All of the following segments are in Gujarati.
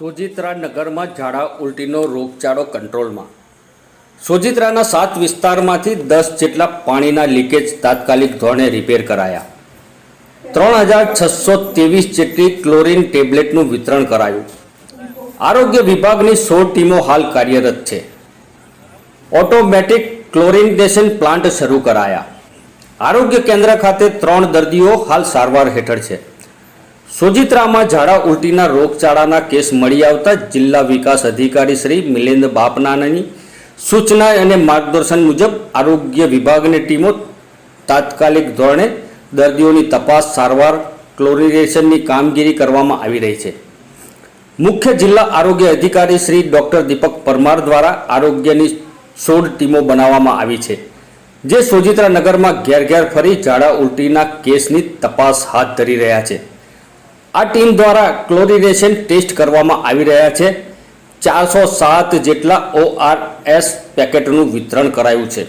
સોજિત્રા નગરમાં ઝાડા ઉલટીનો રોગચાળો કંટ્રોલમાં. સોજિત્રાના સાત વિસ્તારમાંથી દસ જેટલા પાણીના લીકેજ તાત્કાલિક ધોરણે રિપેર કરાયા. ત્રણ હજાર છસો ત્રેવીસ જેટલી ક્લોરીન ટેબ્લેટનું વિતરણ કરાયું. આરોગ્ય વિભાગની સો ટીમો હાલ કાર્યરત છે. ઓટોમેટિક ક્લોરિનેશન પ્લાન્ટ શરૂ કરાયા. આરોગ્ય કેન્દ્ર ખાતે ત્રણ દર્દીઓ હાલ સારવાર હેઠળ છે. સોજિત્રામાં ઝાડા ઉલટીના રોગચાળાના કેસ મળી આવતા જિલ્લા વિકાસ અધિકારી શ્રી મિલિંદ બાપનાની સૂચના અને માર્ગદર્શન મુજબ આરોગ્ય વિભાગની ટીમો તાત્કાલિક ધોરણે દર્દીઓની તપાસ સારવાર, ક્લોરિનેશનની કામગીરી કરવામાં આવી રહી છે. મુખ્ય જિલ્લા આરોગ્ય અધિકારી શ્રી ડૉક્ટર દીપક પરમાર દ્વારા આરોગ્યની સોળ ટીમો બનાવવામાં આવી છે, જે સોજિત્રા નગરમાં ઘેર ઘેર ફરી ઝાડા ઉલટીના કેસની તપાસ હાથ ધરી રહ્યા છે. આ ટીમ દ્વારા ક્લોરિનેશન ટેસ્ટ કરવામાં આવી રહ્યા છે. ચારસો સાત જેટલા ઓઆરએસ પેકેટનું વિતરણ કરાયું છે.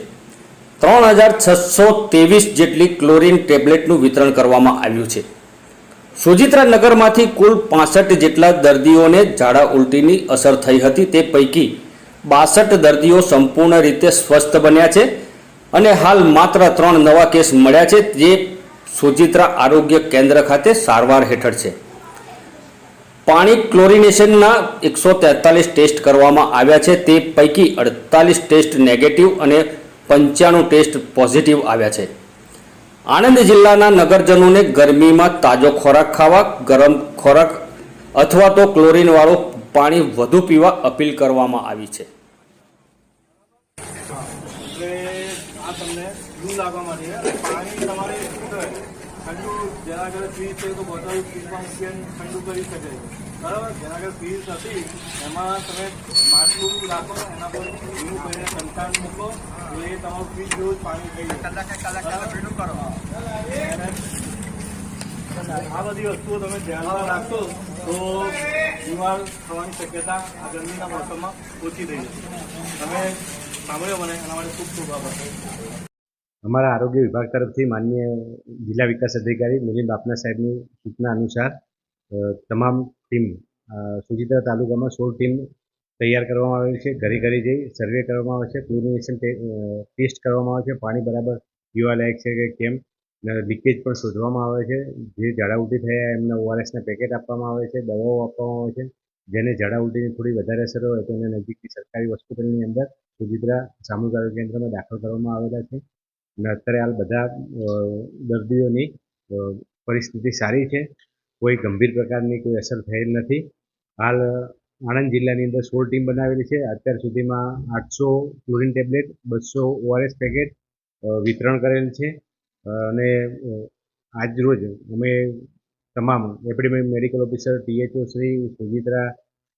ત્રણ હજાર છસો ત્રેવીસ જેટલી ક્લોરીન ટેબ્લેટનું વિતરણ કરવામાં આવ્યું છે. સુજિત્રા નગરમાંથી કુલ પાસઠ જેટલા દર્દીઓને ઝાડા ઉલટીની અસર થઈ હતી. તે પૈકી બાસઠ દર્દીઓ સંપૂર્ણ રીતે સ્વસ્થ બન્યા છે અને હાલ માત્ર ત્રણ નવા કેસ મળ્યા છે, જે સોજિત્રા આરોગ્ય કેન્દ્ર ખાતે સારવાર હેઠળ છે. પાણી ક્લોરિનેશનના એકસો તેતાલીસ ટેસ્ટ કરવામાં આવ્યા છે. તે પૈકી અડતાલીસ ટેસ્ટ નેગેટિવ અને પંચાણું ટેસ્ટ પોઝિટિવ આવ્યા છે. આણંદ જિલ્લાના નગરજનોને ગરમીમાં તાજો ખોરાક ખાવા, ગરમ ખોરાક અથવા તો ક્લોરીનવાળું પાણી વધુ પીવા અપીલ કરવામાં આવી છે. આ તમને લૂ લાગવા છે. પાણી તમારે ઠંડુ જેના આગળ ફ્રીજ છે તો બોટલ ફ્રીજમાં મૂકીને ઠંડુ કરી શકે છે. બરાબર? જેના આગળ ફ્રીજ હતી એમાં તમે માટલું રાખો એના પર ભીનું કરીને સંતાન મૂકો એ તમારું ફ્રીજ જેવું જ પાણી થઈ જાય. ભીનું કરો. આ બધી વસ્તુઓ તમે ધ્યાનમાં રાખશો તો બીમાર થવાની શક્યતા આ ગરમીના મોસમમાં ઓછી થઈ જશે. તમે અમારા આરોગ્ય વિભાગ તરફથી માનનીય જિલ્લા વિકાસ અધિકારી મિલિંદ બાપના સાહેબની સૂચના અનુસાર તમામ ટીમ સુજિત્રા તાલુકામાં સોળ ટીમ તૈયાર કરવામાં આવેલી છે. ઘરે ઘરે જઈ સર્વે કરવામાં આવે છે. ક્લોરિનેશન ટેસ્ટ કરવામાં આવે છે. પાણી બરાબર પીવા લાયક છે કે કેમ? લીકેજ પણ શોધવામાં આવે છે. જે ઝાડા ઉઠી થયા એમને ઓઆરએસના પેકેટ આપવામાં આવે છે. દવાઓ આપવામાં આવે છે. જેને ઝાડા ઉલટીની થોડી વધારે અસર હોય તો એને નજીકની સરકારી હોસ્પિટલની અંદર સુજિત્રા સામૂહિક આરોગ્ય કેન્દ્રમાં દાખલ કરવામાં આવેલા છે. અને અત્યારે હાલ બધા દર્દીઓની પરિસ્થિતિ સારી છે. કોઈ ગંભીર પ્રકારની કોઈ અસર થયેલ નથી. હાલ, આણંદ જિલ્લાની અંદર સોળ ટીમ બનાવેલી છે. અત્યાર સુધીમાં આઠસો ક્લોરિન ટેબ્લેટ, બસો ઓઆરએસ પેકેટ વિતરણ કરેલ છે. અને આજ રોજ અમે તમામ epidemic medical officer, THO Shri Sujitra,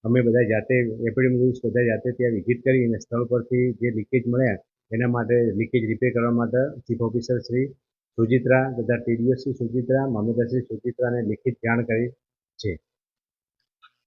અમે બધા જાતે એપીડેમિક બધા જાતે ત્યાં વિઝિટ કરી અને સ્થળ પરથી જે લીકેજ મળ્યા, એના માટે લીકેજ રિપેર કરવા માટે ચીફ ઓફિસર શ્રી સુજિત્રા બધા ટીડીઓ શ્રી સુજિત્રા, મામલતદાર શ્રી સુજિત્રાને લેખિત જાણ કરી છે.